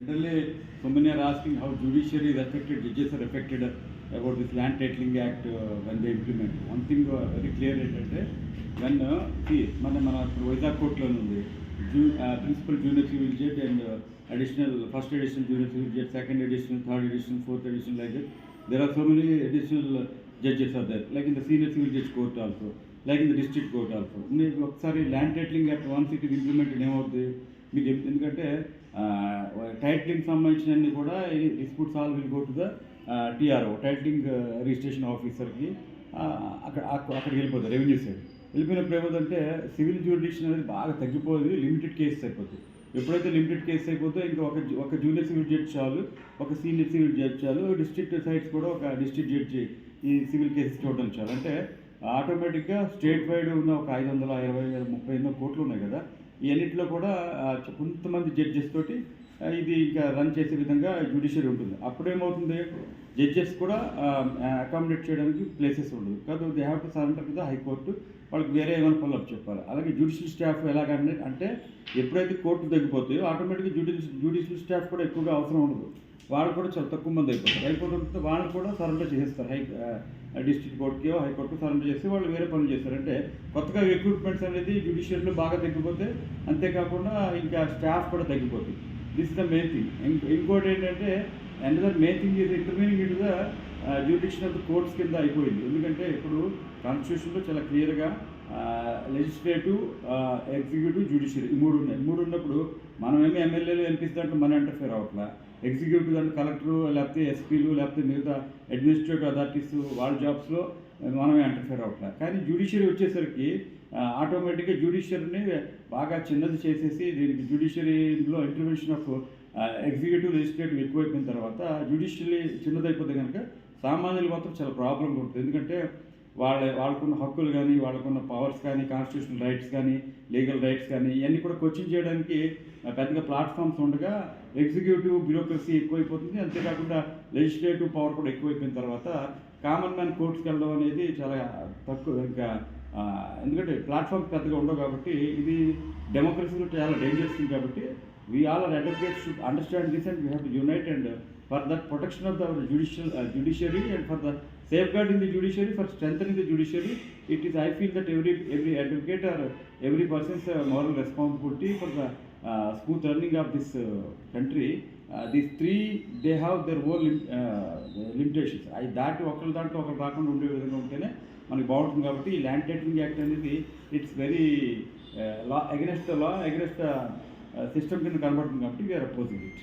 Generally, many are asking how judiciary is affected, judges are affected about this land titling act uh, when they implement. One thing uh, very clear ఏంటంటే when uh, see మన మన వైజాగ్ కోర్టులో ఉంది principal junior civil judge and additional first edition junior civil judge second edition third edition fourth edition like that there are so many additional judges are there like in the senior civil judge court also like in the district court also ఒకసారి land titling act once it is implemented ఏమవుతుంది మీకు చెప్తే ఎందుకంటే titling సంబంధించినవి కూడా dispute solve will go to the T R O titling registration ఆఫీసర్కి అక్కడ అక్కడికి వెళ్ళిపోతుంది రెవెన్యూ సైడ్. వెళ్ళిపోయినప్పుడు ఏమవుతుందంటే సివిల్ జ్యూరిడిక్షన్ అనేది బాగా తగ్గిపోయింది లిమిటెడ్ కేసెస్ అయిపోతుంది ఎప్పుడైతే లిమిటెడ్ కేసు అయిపోతే ఇంకా ఒక ఒక జూనియర్ సివిల్ జడ్జ్ చాలు ఒక సీనియర్ సివిల్ జడ్జ్ చాలు డిస్ట్రిక్ట్ సైడ్స్ కూడా ఒక డిస్ట్రిక్ట్ జడ్జి ఈ సివిల్ కేసెస్ చూడడం చాలు. అంటే ఆటోమేటిక్గా స్టేట్ వైడ్ ఉన్న ఒక ఐదు వందల ఇరవై ముప్పై ఎన్నో కోట్లు ఉన్నాయి కదా ఈ కూడా కొంతమంది జడ్జెస్ తోటి ఇది ఇంకా రన్ చేసే విధంగా జ్యుడిషియరీ ఉంటుంది. అప్పుడేమవుతుంది జడ్జెస్ కూడా అకామిడేట్ చేయడానికి ప్లేసెస్ ఉండదు. కాదు they have to surrender to the high court వాళ్ళకి వేరే ఏమైనా పనులు చెప్పాలి. అలాగే జ్యుడిషియల్ స్టాఫ్ ఎలాగంటే అంటే ఎప్పుడైతే కోర్టు తగ్గిపోతాయో ఆటోమేటిక్గా జ్యుడిషియల్ జ్యుడిషియల్ స్టాఫ్ కూడా ఎక్కువగా అవసరం ఉండదు. వాళ్ళు కూడా చాలా తక్కువ మంది అయిపోతారు. హైకోర్టు వాళ్ళు కూడా సరెండర్ చేసేస్తారు. హై డిస్ట్రిక్ట్ కోర్టుకి హైకోర్టు సరెండర్ చేసి వాళ్ళు వేరే పనులు చేస్తారు. అంటే కొత్తగా రిక్రూట్మెంట్స్ అనేది జ్యుడిషియరీలో బాగా తగ్గిపోతే అంతేకాకుండా ఇంకా స్టాఫ్ కూడా తగ్గిపోతుంది దిస్ ద మెయిన్ థింగ్ ఇంకోటి ఏంటంటే another main thing is undermining it the jurisdiction of the courts కింద అయిపోయింది. ఎందుకంటే ఇప్పుడు కాన్స్టిట్యూషన్లో చాలా క్లియర్గా లెజిస్లేటివ్ ఎగ్జిక్యూటివ్ జ్యుడిషియరీ ఈ మూడు ఉన్నాయి. మూడు ఉన్నప్పుడు మనమేమి ఎమ్మెల్యేలు ఎంపీస్ దాంట్లో మన ఇంటర్ఫేర్ అవ్వట్లా? ఎగ్జిక్యూటివ్ దాంట్లో కలెక్టరు లేకపోతే ఎస్పీలు లేకపోతే మిగతా అడ్మినిస్ట్రేటివ్ అథారిటీస్ వాళ్ళ జాబ్స్లో మనమే ఇంటర్ఫేర్ అవ్వట్లా? కానీ జ్యుడిషియరీ వచ్చేసరికి uh, ఆటోమేటిక్గా జ్యుడిషియరీని బాగా చిన్నది చేసేసి దీనికి జ్యుడిషియరీలో ఇంటర్వెన్షన్ ఆఫ్ ఎగ్జిక్యూటివ్ లెజిస్లేటివ్ ఎక్కువైపోయిన తర్వాత జ్యుడిషియరీ చిన్నదైపోతే కనుక సామాన్యులు మాత్రం చాలా ప్రాబ్లం ఉంటుంది. ఎందుకంటే వాళ్ళ వాళ్ళకున్న హక్కులు కానీ వాళ్ళకున్న పవర్స్ కానీ కాన్స్టిట్యూషనల్ రైట్స్ కానీ లీగల్ రైట్స్ కానీ ఇవన్నీ కూడా క్వశ్చన్ చేయడానికి పెద్దగా ప్లాట్ఫామ్స్ ఉండగా ఎగ్జిక్యూటివ్ బ్యూరోక్రసీ ఎక్కువైపోతుంది. అంతేకాకుండా లెజిస్లేటివ్ పవర్ కూడా ఎక్కువైపోయిన తర్వాత కామన్ మ్యాన్ కోర్ట్స్కి వెళ్ళడం అనేది చాలా తక్కువ ఇంకా ఎందుకంటే ప్లాట్ఫామ్ పెద్దగా ఉండవు కాబట్టి ఇది డెమోక్రసీ చాలా డేంజరస్ థింగ్ కాబట్టి we all are advocates understand this and we have unite and for that protection of the judicial judiciary and for the safeguard in the judiciary for strength in the judiciary it is I feel that every every advocate are every persons moral responsibility for the smooth running of this country these three they have their own limitations అవి దాటి ఒకరి దాంట్లో ఒకరు రాకుండా ఉండే విధంగా ఉంటేనే మనకి బాగుంటుంది కాబట్టి ఈ ల్యాండ్ టైటిలింగ్ యాక్ట్ అనేది it's very law against the law against the system కింద కనబడుతుంది కాబట్టి వీఆర్ అపోజింగ్ ఇట్